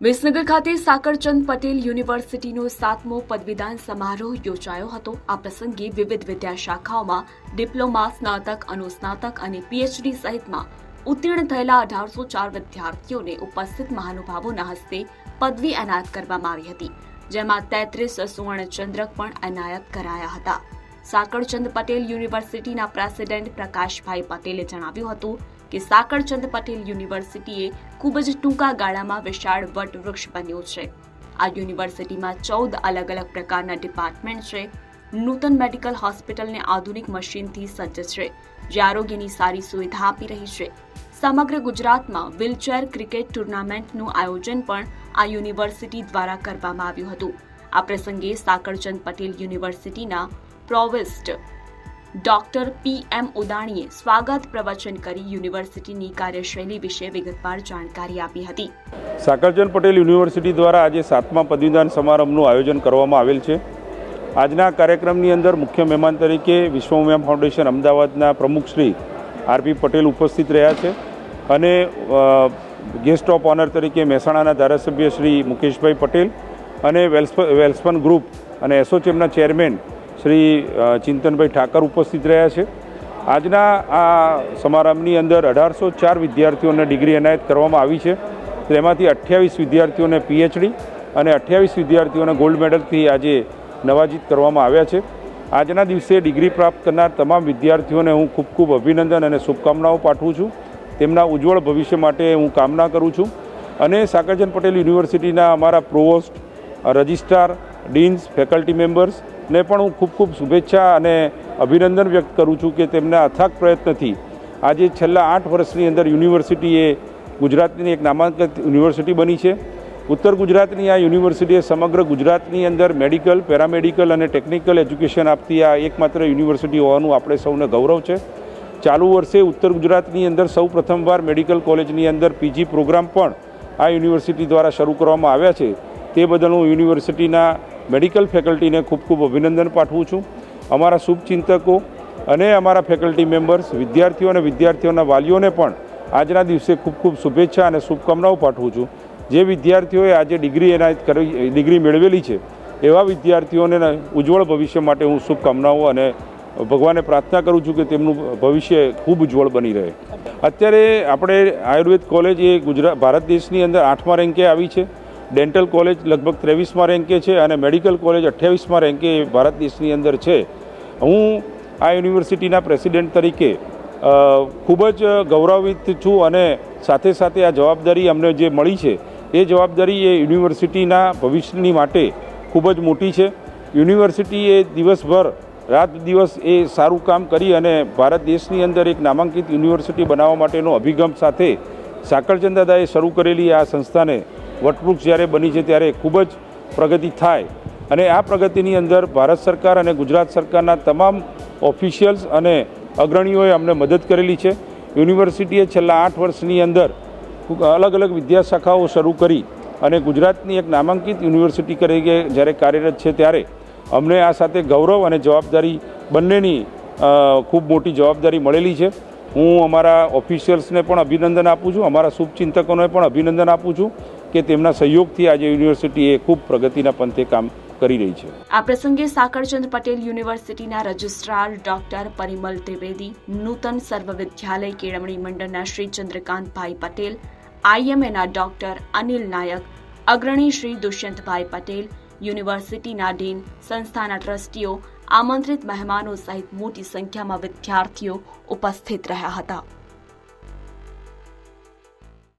વિસનગર ખાતે સાકરચંદ પટેલ યુનિવર્સિટીનો સાતમો પદવીદાન સમારોહ યોજાયો હતો. આ પ્રસંગે વિવિધ વિદ્યાશાખાઓમાં ડિપ્લોમા, સ્નાતક, અનુસ્નાતક અને પીએચડી સહિતમાં ઉત્તીર્ણ થયેલા અઢારસો ચાર વિદ્યાર્થીઓને ઉપસ્થિત મહાનુભાવોના હસ્તે પદવી એનાયત કરવામાં આવી હતી. જેમાં તેત્રીસ સુવર્ણચંદ્રક પણ એનાયત કરાયા હતા. સાકરચંદ પટેલ યુનિવર્સિટીના પ્રેસિડેન્ટ પ્રકાશભાઈ પટેલે જણાવ્યું હતું કે સાકરચંદ પટેલ યુનિવર્સિટીએ ખૂબ જ ટૂંકા ગાળામાં વિશાળ વટવૃક્ષ બન્યું છે. આ યુનિવર્સિટીમાં ચૌદ અલગ અલગ પ્રકારના ડિપાર્ટમેન્ટ છે. નૂતન મેડિકલ હોસ્પિટલને આધુનિક મશીનથી સજ્જ છે. જે આરોગ્યની સારી સુવિધા આપી રહી છે. સમગ્ર ગુજરાતમાં વ્હીલચેર ક્રિકેટ ટુર્નામેન્ટનું આયોજન પણ આ યુનિવર્સિટી દ્વારા કરવામાં આવ્યું હતું. આ પ્રસંગે સાકરચંદ પટેલ યુનિવર્સિટીના પ્રોવેસ્ટ ડોક્ટર પી એમ ઉદાણીએ સ્વાગત પ્રવચન કરી યુનિવર્સિટીની કાર્યશૈલી વિશે વિગતવાર જાણકારી આપી હતી. સાકરચંદ પટેલ યુનિવર્સિટી દ્વારા આજે સાતમા પદવીદાન સમારંભનું આયોજન કરવામાં આવેલ છે. આજના કાર્યક્રમની અંદર મુખ્ય મહેમાન તરીકે વિશ્વમેમ ફાઉન્ડેશન અમદાવાદના પ્રમુખ શ્રી આરપી પટેલ ઉપસ્થિત રહ્યા છે અને ગેસ્ટ ઓફ ઓનર તરીકે મહેસાણાના ધારાસભ્ય શ્રી મુકેશભાઈ પટેલ અને વેલ્સ, વેલ્સપન ગ્રુપ અને એસોચેમના ચેરમેન શ્રી ચિંતનભાઈ ઠાકર ઉપસ્થિત રહ્યા છે. આજના આ સમારંભની અંદર અઢારસો ચાર વિદ્યાર્થીઓને ડિગ્રી એનાયત કરવામાં આવી છે. તેમાંથી અઠ્યાવીસ વિદ્યાર્થીઓને પીએચડી અને અઠ્યાવીસ વિદ્યાર્થીઓને ગોલ્ડ મેડલથી આજે નવાજીત કરવામાં આવ્યા છે. આજના દિવસે ડિગ્રી પ્રાપ્ત કરનાર તમામ વિદ્યાર્થીઓને હું ખૂબ ખૂબ અભિનંદન અને શુભકામનાઓ પાઠવું છું. તેમના ઉજ્જવળ ભવિષ્ય માટે હું કામના કરું છું. અને સાકરચંદ પટેલ યુનિવર્સિટીના અમારા પ્રોવોસ્ટ રજિસ્ટ્રાર, ડીન્સ, ફેકલ્ટી મેમ્બર્સને પણ હું ખૂબ ખૂબ શુભેચ્છા અને અભિનંદન વ્યક્ત કરું છું કે તેમના અથાગ પ્રયત્નથી. આજે છેલ્લા આઠ વર્ષની અંદર યુનિવર્સિટી એ ગુજરાતની એક નામાંકિત યુનિવર્સિટી બની છે. ઉત્તર ગુજરાતની આ યુનિવર્સિટીએ સમગ્ર ગુજરાતની અંદર મેડિકલ, પેરામેડિકલ અને ટેકનિકલ એજ્યુકેશન આપતી આ એકમાત્ર યુનિવર્સિટી હોવાનું આપણે સૌને ગૌરવ છે. ચાલુ વર્ષે ઉત્તર ગુજરાતની અંદર સૌ પ્રથમવાર મેડિકલ કોલેજની અંદર પીજી પ્રોગ્રામ પણ આ યુનિવર્સિટી દ્વારા શરૂ કરવામાં આવ્યા છે. તે બદલ હું યુનિવર્સિટીના મેડિકલ ફેકલ્ટીને ખૂબ ખૂબ અભિનંદન પાઠવું છું. અમારા શુભચિંતકો અને અમારા ફેકલ્ટી મેમ્બર્સ, વિદ્યાર્થીઓ અને વિદ્યાર્થીઓના વાલીઓને પણ આજના દિવસે ખૂબ ખૂબ શુભેચ્છા અને શુભકામનાઓ પાઠવું છું. જે વિદ્યાર્થીઓએ આજે ડિગ્રી એનાયત કરી, ડિગ્રી મેળવેલી છે, એવા વિદ્યાર્થીઓને ઉજ્જવળ ભવિષ્ય માટે હું શુભકામનાઓ અને ભગવાને પ્રાર્થના કરું છું કે તેમનું ભવિષ્ય ખૂબ ઉજ્જવળ બની રહે. અત્યારે આપણે આયુર્વેદ કોલેજ એ ગુજરાત, ભારત દેશની અંદર આઠમા રેન્કે આવી છે. ડેન્ટલ કોલેજ લગભગ ત્રેવીસમાં રેન્કે છે અને મેડિકલ કોલેજ અઠ્યાવીસમાં રેન્કે ભારત દેશની અંદર છે. હું આ યુનિવર્સિટીના પ્રેસિડેન્ટ તરીકે ખૂબ જ ગૌરવિત છું અને સાથે સાથે આ જવાબદારી અમને જે મળી છે, એ જવાબદારી એ યુનિવર્સિટીના ભવિષ્યની માટે ખૂબ જ મોટી છે. યુનિવર્સિટી એ દિવસભર, રાત દિવસ એ સારું કામ કરી અને ભારત દેશની અંદર એક નામાંકિત યુનિવર્સિટી બનાવવા માટેનો અભિગમ સાથે સાકરચંદ દાદાએ શરૂ કરેલી આ સંસ્થાને વટવૃક્ષ જ્યારે બની છે ત્યારે ખૂબ જ પ્રગતિ થાય. અને આ પ્રગતિની અંદર ભારત સરકાર અને ગુજરાત સરકારના તમામ ઓફિશિયલ્સ અને અગ્રણીઓએ અમને મદદ કરેલી છે. યુનિવર્સિટીએ છેલ્લા આઠ વર્ષની અંદર અલગ અલગ વિદ્યાશાખાઓ શરૂ કરી અને ગુજરાતની એક નામાંકિત યુનિવર્સિટી તરીકે જ્યારે કાર્યરત છે ત્યારે અમને આ સાથે ગૌરવ અને જવાબદારી બંનેની ખૂબ મોટી જવાબદારી મળેલી છે. હું અમારા ઓફિશિયલ્સને પણ અભિનંદન આપું છું. અમારા શુભચિંતકોને પણ અભિનંદન આપું છું. કે તેમના સહયોગથી આજે યુનિવર્સિટી એ ખૂબ પ્રગતિના પંથે કામ કરી રહી છે. આ પ્રસંગે સાકરચંદ પટેલ યુનિવર્સિટીના રજિસ્ટ્રાર ડોક્ટર પરિમલ ત્રિવેદી, નૂતન સર્વવિદ્યાલય કેળવણી મંડળના શ્રી ચંદ્રકાંતભાઈ પટેલ, આઈએમએના ડોક્ટર અનિલ નાયક, અગ્રણી શ્રી દુષ્યંતભાઈ પટેલ, યુનિવર્સિટીના ડીન, સંસ્થાના ટ્રસ્ટીઓ, આમંત્રિત મહેમાનો સહિત મોટી સંખ્યામાં વિદ્યાર્થીઓ ઉપસ્થિત રહ્યા હતા.